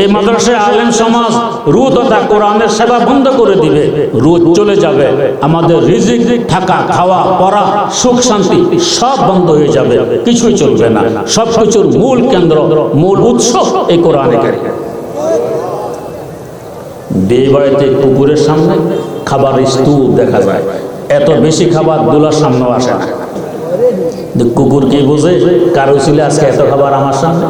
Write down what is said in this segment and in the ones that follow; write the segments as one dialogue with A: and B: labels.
A: এই মাদ্রাসায় আলেম সমাজ রু তথা কোরআনের সেবা বন্ধ করে দিবে। রুদ চলে যাবে। আমাদের রিজিক থাকা, খাওয়া, পড়া, সুখ, শান্তি সব বন্ধ হয়ে যাবে। কিছুই চলবে না। সব কিছুর মূল কেন্দ্র, মূল উৎস এই কোরআনে কারিম। বিয়ে বাড়িতে কুকুরের সামনে খাবার স্তূপ দেখা যায়। এত বেশি খাবার দুলার সামনেও আসে না। কুকুর কি বোঝে? কারও ছিল আজকে এত খাবার আমার সামনে?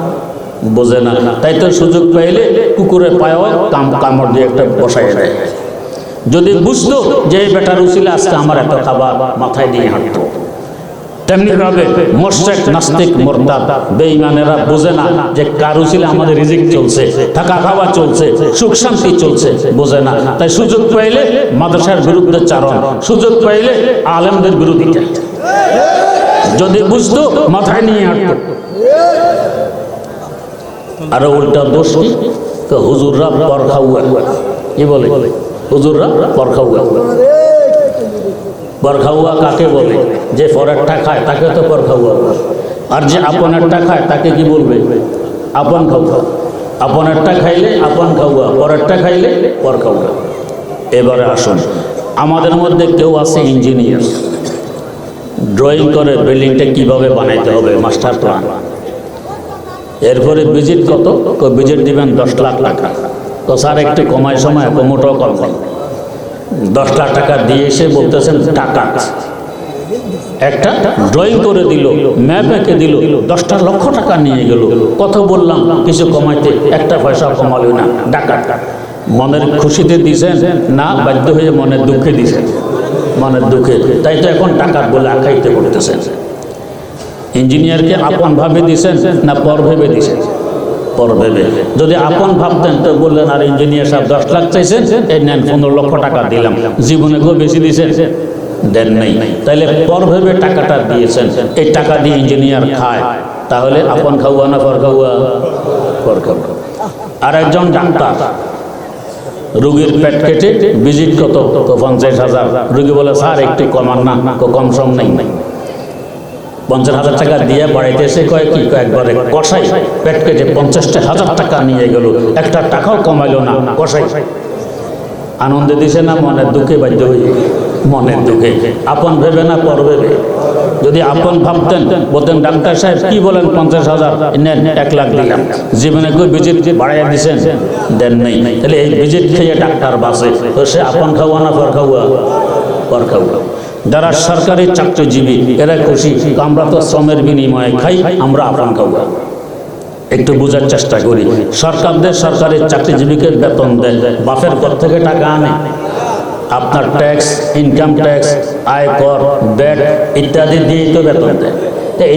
A: বোঝে না। তাই তো সুযোগ পাইলে কুকুরের পায়ে কাম কামড় দিয়ে একটা বসাই দেয়। যদি বুঝতো যে এই বেটার উচিলে আজকে আমার এত খাবার মাথায় নিয়ে হাঁটতো। তেমনি ভাবে মোর্শেক নাস্তিক, মোরতাদ, বেঈমানেরা বোঝে না যে কার উচিলে আমাদের রিজিক চলছে, থাকা খাওয়া চলছে, সুখ শান্তি চলছে, বোঝে না। তাই সুযোগ পাইলে মাদ্রাসার বিরুদ্ধে চারণ, সুযোগ পাইলে আলেমদের বিরোধিতা যদি বুঝতো মাথায় নিয়ে হাঁটতো। আর উল্টা দোষ কি হুজুররা পরখাউয়া কি বলে? হুজুররা পরখাউয়া পরখাউয়া কাকে বলে? যে পরেরটা খায়, তাকে তো পরখাউয়া। আর যে আপনেরটা খায়, তাকে কি বলবে? আপন খাওয়া। আপনেরটা খাইলে আপন খাওয়া, পরেরটা খাইলে পর খাওয়া। এবারে আসুন, আমাদের মধ্যে কেউ আছে ইঞ্জিনিয়ার ড্রয়িং করে বিল্ডিংটা কীভাবে বানাইতে হবে? মাস্টার প্ল্যান এরপরে ভিজিট কত? ভিজিট দিবেন? দশ লাখ টাকা। তো স্যার, একটু কমায় সময় মোটাও কম। নেই দশ লাখ টাকা দিয়ে এসে বলতেছেন, টাকা। একটা ড্রয়িং করে দিল ম্যাপ এঁকে দিল, দশটা লক্ষ টাকা নিয়ে গেল। কত বললাম, কিছু কমাইতে, একটা পয়সা কমালো না টাকা মনের খুশিতে দিছেন, না, বাধ্য হয়ে মনের দুঃখে দিছেন। মনের দুঃখে। তাই তো এখন টাকার বলে আখ্যায়িত করতেছেন। ইঞ্জিনিয়ারকে আপন ভাবে দিছেন না পর ভেবে দিছেন? পর ভেবে। যদি আপন ভাবতেন তো বললেন আর ইঞ্জিনিয়ার সাহেব দশ লাখ চাইছেন এই নেন পনেরো লক্ষ টাকা দিলাম। জীবনে কেউ বেশি দিছেন? দেন নেই। তাইলে পর ভেবে টাকাটা দিয়েছেন। এই টাকা দিয়ে ইঞ্জিনিয়ার খায়। তাহলে আপন খাওয়া না পর খাওয়া? পর খাওয়া। আর একজন ডাক্তার রুগীর পেট কেটে ভিজিট কত? তো পঞ্চাশ হাজার। রুগী বলে স্যার একটু কমান না কম সম নেই। পঞ্চাশ হাজার টাকা দিয়ে বাড়িতে এসে কয় কি একবারে কষাই, পেট কেটে পঞ্চাশটা হাজার টাকা নিয়ে গেল। একটা টাকাও কমাইলো না, কষাই। আনন্দে দিছে না মনের দুঃখে বাধ্য হয়ে? মনের দুঃখে। আপন ভেবে না পর ভেবে যদি আপন ভাবতেন, বলতেন, ডাক্তার সাহেব, কি বলেন পঞ্চাশ হাজার? নেন, এক লাখ দিলাম। জীবনে কেউ ভিজিট বাড়াইয়া দিছেন? দেন নেই। তাহলে এই ভিজিট খেয়ে ডাক্তার বাসে তো সে আপন খাওয়া না পর খাওয়া পর খাওয়া যারা সরকারি চাকরিজীবী, এরা খুশি। আমরা তো শ্রমের বিনিময়ে খাই, আমরা আপন খাওয়া একটু বোঝার চেষ্টা করি। সরকারদের সরকারি চাকরিজীবীকে বেতন দেয়। বাপের ঘর থেকে টাকা আনে। আপনার ট্যাক্স ইনকাম ট্যাক্স আয়কর ব্যাট ইত্যাদি দিয়েই তো বেতন দেয়।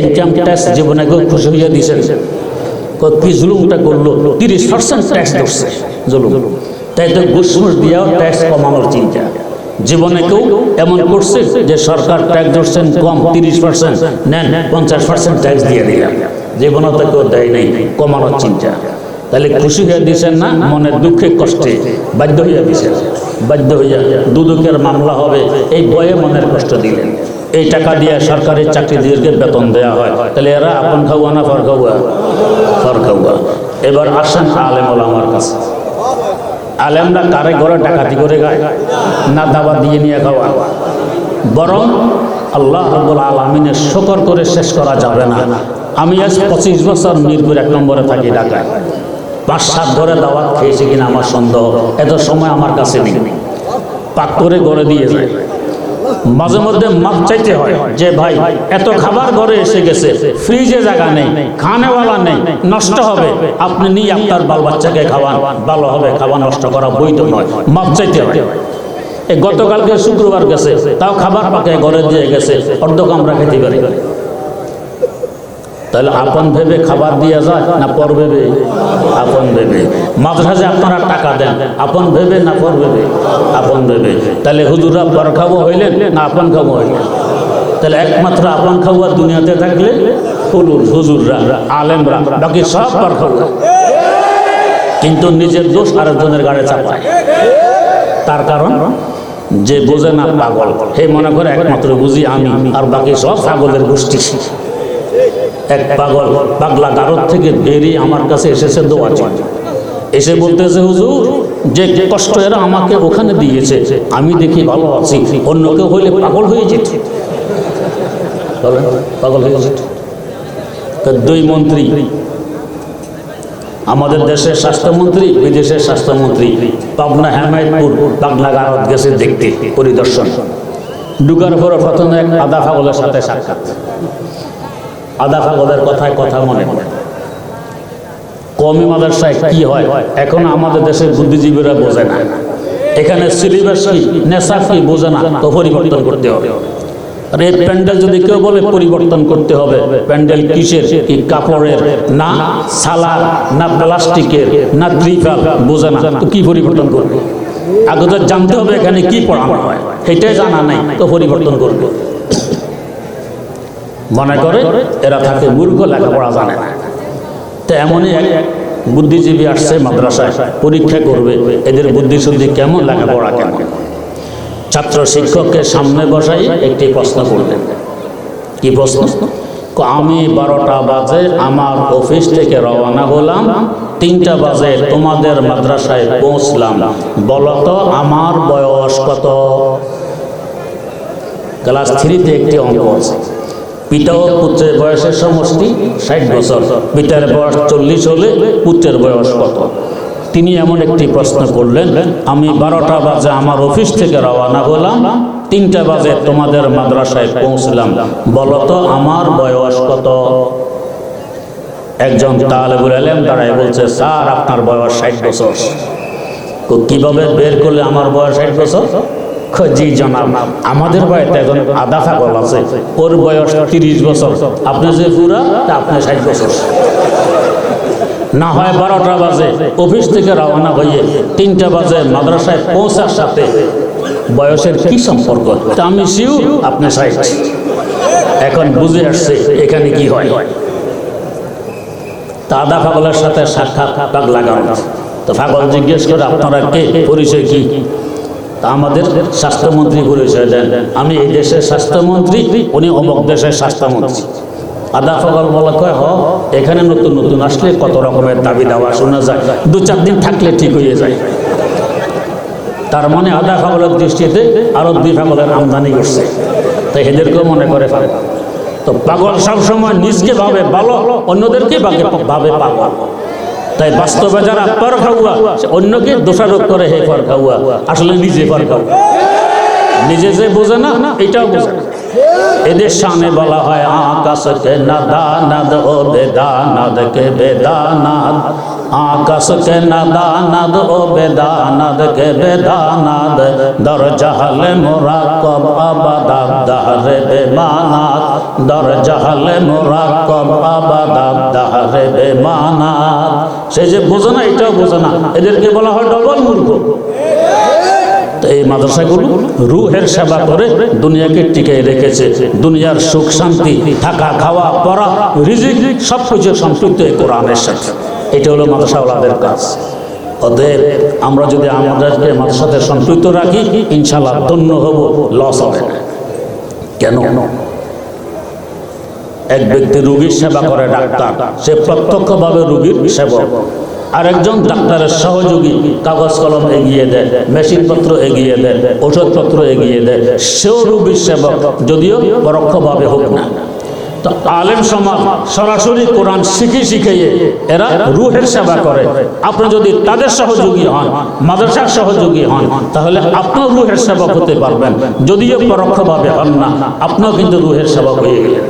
A: ইনকাম ট্যাক্স জীবনে খুশি হইয়া দিয়েছেন কি জুলুমটা করল? তিরিশ পার্সেন্ট ট্যাক্স ধরছে জুলুম। তাই তো ঘুষ দিয়েও ট্যাক্স কমানোর চিন্তা। জীবনে কেউ এমন করছে যে সরকার ট্যাক্স ধরছেন কম, তিরিশ পার্সেন্ট নেন, পঞ্চাশ পার্সেন্ট ট্যাক্স দিয়ে দিলাম। জীবনে তো কেউ দেয় নাই, কমানোর চিন্তা। তাহলে খুশি হয়ে দিয়েছেন না? মনের দুঃখে কষ্টে। বাধ্য হইয়া দিয়েছেন বাধ্য হইয়া দুদকের মামলা হবে, এই বয়ে মনের কষ্ট দিলেন। এই টাকা দিয়ে সরকারি চাকরিজীবীদেরকে বেতন দেওয়া হয়। তাহলে এরা আপন খাওয়া না ফর খাওয়া ফর খাওয়া এবার আসেন আলেম আমার কাছে। আলেমরা কারে ঘরে ডাকাতি করে গায়? না দাবা দিয়ে নিয়ে গাওয়া বরং আল্লাহ রব্বুল আলমিনের শকর করে শেষ করা যাবে না। আমি আজ পঁচিশ বছর মিরপুর এক নম্বরে থাকি ঢাকায়। পাঁচ সাত ঘরে দাওয়াত খেয়েছি কিনা আমার সন্দেহ। এত সময় আমার কাছে নেই। পাক করে গড়ে দিয়ে যায়। মাঝে মধ্যে মাপ চাইতে হয় যে ভাই, এত খাবার ঘরে এসে গেছে, ফ্রিজে জায়গা নেই, খানেওয়ালা নেই, নষ্ট হবে। আপনি নিয়ে আপনার বাল বাচ্চাকে খাওয়ান, ভালো হবে খাবার নষ্ট করা বৈধ নয়। মাপ চাইতে হয়। এই গতকালকে শুক্রবার গেছে, তাও খাবার পাকে ঘরে দিয়ে গেছে অর্ধক আমরা খেতে পারি। তাহলে আপন ভেবে খাবার দিয়ে যায় না পর ভেবে? আপন ভেবে। মাদ্রাসে আপনারা টাকা দেন, আপন ভেবে না পর ভেবে? আপন ভেবে। তাহলে হুজুরা পর খাব হইলেন না আপন খাব হইলেন? তাহলে একমাত্র আপন খাওয়া দুনিয়াতে থাকলে হুলুর হুজুররা, আলেমরা, বাকি সব পর কিন্তু নিজের দোষ আরেকজনের গাড়ে চাপায়। তার কারণ, যে বোঝে না পাগল, হে মনে করে একমাত্র বুঝি আমি, আর বাকি সব পাগলের গোষ্ঠী। এক পাগল পাগলা গারদ থেকে বেরিয়ে আমার কাছে এসেছে দোয়া চাই। এসে বলতেছে, হুজুর, যে কষ্ট এরা আমাকে ওখানে দিয়েছে, আমি দেখি ভালো আছি, অন্য কেউ হইলে পাগল হয়ে যেত। পাগল হয়ে যেত। দুই মন্ত্রী, আমাদের দেশের স্বাস্থ্যমন্ত্রী, বিদেশের স্বাস্থ্যমন্ত্রী, পাবনা, হেমায়তপুর, পাবনা গারদ গেছে দেখতে, পরিদর্শন। ডুগার পরে প্রথমে এক আদা ফাগলের সাথে সাক্ষাৎ। আদা ফাগলের কথায় কথা মনে কমি মাদ্রাসায় কি হয়? এখন আমাদের দেশের বুদ্ধিজীবীরা বোঝে না। এখানে সিলেবাস কি, নেশা কি বোঝে না, তো পরিবর্তন করতে হবে। আর এই প্যান্ডেল যদি কেউ বলে পরিবর্তন করতে হবে, প্যান্ডেল কিসের? কি কাপড়ের? না সালার, না প্লাস্টিকের, না ত্রিপাল বোঝে না, তো কি পরিবর্তন করবে? আগে তো জানতে হবে এখানে কি পড়ানো হয়। সেটাই জানা নাই, তো পরিবর্তন করবে। মনে করে, এরা থাকে মূর্খ, লেখাপড়া জানে। না তো এমনই এক বুদ্ধিজীবী আসছে মাদ্রাসায়, পরীক্ষা করবে, এদের বুদ্ধি শুদ্ধি কেমন, লেখাপড়া কেমন? ছাত্র শিক্ষককে সামনে বসাই একটি প্রশ্ন করলেন। কি প্রশ্ন? আমি বারোটা বাজে আমার অফিস থেকে রওনা হলাম, তিনটা বাজে তোমাদের মাদ্রাসায় পৌঁছলাম। বলো তো, আমার বয়স কত? ক্লাস থ্রিতে একটি অঙ্ক আছে। পিতা ও পুত্রের বয়সের সমষ্টি ষাট বছর। পিতার বয়স চল্লিশ হলে পুত্রের বয়স কত? তিনি এমন একটি প্রশ্ন করলেন, আমি বারোটা বাজে আমার অফিস থেকে রওনা হলাম, তিনটা বাজে তোমাদের মাদ্রাসায় পৌঁছলাম। বলো তো আমার বয়স কত? একজন তালেবুল আলেম দাঁড়ায় বলছে, স্যার, আপনার বয়স ষাট বছর। কীভাবে বের করলে আমার বয়স ষাট বছর? জি জনাব, আমাদের বাড়িতে এখন আধা ছাগল আছে, ওর বয়স তিরিশ বছর। আপনি যে পুরা তা আপনি ষাট বছর। না হয় বারোটা বাজে, অফিস থেকে রওনা হয়ে তিনটা বাজে মাদ্রাসায় পৌঁছার সাথে বয়সের কি সম্পর্ক? তা আমি শিউ আপনি ষাট। এখন বুঝে আসছে এখানে কি হয়। তা আদা ফাগলের সাথে সাক্ষাৎ লাগানো তো ফাগল জিজ্ঞেস করে, আপনারা কে? পরিচয় কি? তা আমাদের স্বাস্থ্যমন্ত্রী পরিচয় দেন। আমি এই দেশের স্বাস্থ্যমন্ত্রী, উনি অমুক দেশের স্বাস্থ্যমন্ত্রী। আদা ফাগল বলা কয়, হ, এখানে নতুন নতুন আসলে কত রকমের দাবি দাওয়া শোনা যায়। দু চার দিন থাকলে ঠিক হয়ে যায়। তার মানে আদা ফাগলের দৃষ্টিতে আরও দুই ফাগলের আমদানি করছে। তাই এদেরকেও মনে করে ফাগল তো পাগল সবসময় নিজকে ভাবে ভালো, অন্যদেরকে ভাবে পাগল। তাই বাস্তবে যারা পর খাওয়া অন্যকে দোষারোপ করে হে পর খাওয়া আসলে নিজে পর খাওয়া নিজে যে বোঝে না, এটাও বোঝে। এদের সামনে বলা হয়, আকাশকে নাদানাদ, ও বেদানাদ, কে বেদানাদ? আকাশকে নাদানাদ, ও বেদানাদ, কে বেদানাদ? দর জাহালে মোরা কব আবাদাব, দাহরে বেমানাত দর জাহালে মোরা কব আবাদাব, দাহরে বেমানাত সে যে বোঝে না, এটাও বোঝে না। এদেরকে বলা হয় ডবল মূর্খ। এই মাদ্রাসাগুলো রুহের সেবা করে দুনিয়াকে টিকে রেখেছে। দুনিয়ার সুখ, শান্তি, থাকা, খাওয়া, পড়া, রিজিক সব কিছু সম্পৃক্ত এই কোরআনের সাথে। এটা হলো মাদ্রাসাওয়ালাদের কাজ। অতএব আমরা যদি আমাদেরকে মাদ্রাসাতে সম্পৃক্ত রাখি ইনশাল্লাহ ধন্য হব লস হবে না। কেন? এক ব্যক্তি রুগীর সেবা করে ডাক্তার, সে প্রত্যক্ষভাবে রোগীর সেবক। আরেকজন ডাক্তারের সহযোগী কাগজ কলম এগিয়ে দেয়, মেশিনপত্র এগিয়ে দেয় ওষুধপত্র এগিয়ে দেয়। সেও রোগীর সেবক, যদিও পরোক্ষভাবে হোক না। তো আলেম সমাজ সরাসরি কোরআন শিখে শিখিয়ে এরা রুহের সেবা করে। আপনি যদি তাদের সহযোগী হন, মাদ্রাসার সহযোগী হন, তাহলে আপনিও রুহের সেবক হতে পারবেন। যদিও পরোক্ষভাবে হন না, আপনিও কিন্তু রুহের সেবক হয়ে গেলেন।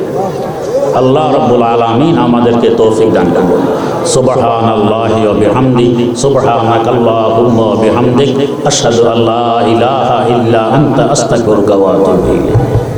A: আল্লাহ রব্বুল আলমিন আমাদেরকে তৌফিক দান করুন। সুবহান আল্লাহ বিহামদি সুবহানাক আল্লাহুম্মা বিহামদিক, আশহাদু আল্লা ইলাহা ইল্লা আনতা, আস্তাগফিরুকা ওয়া আতুবু ইলাইক।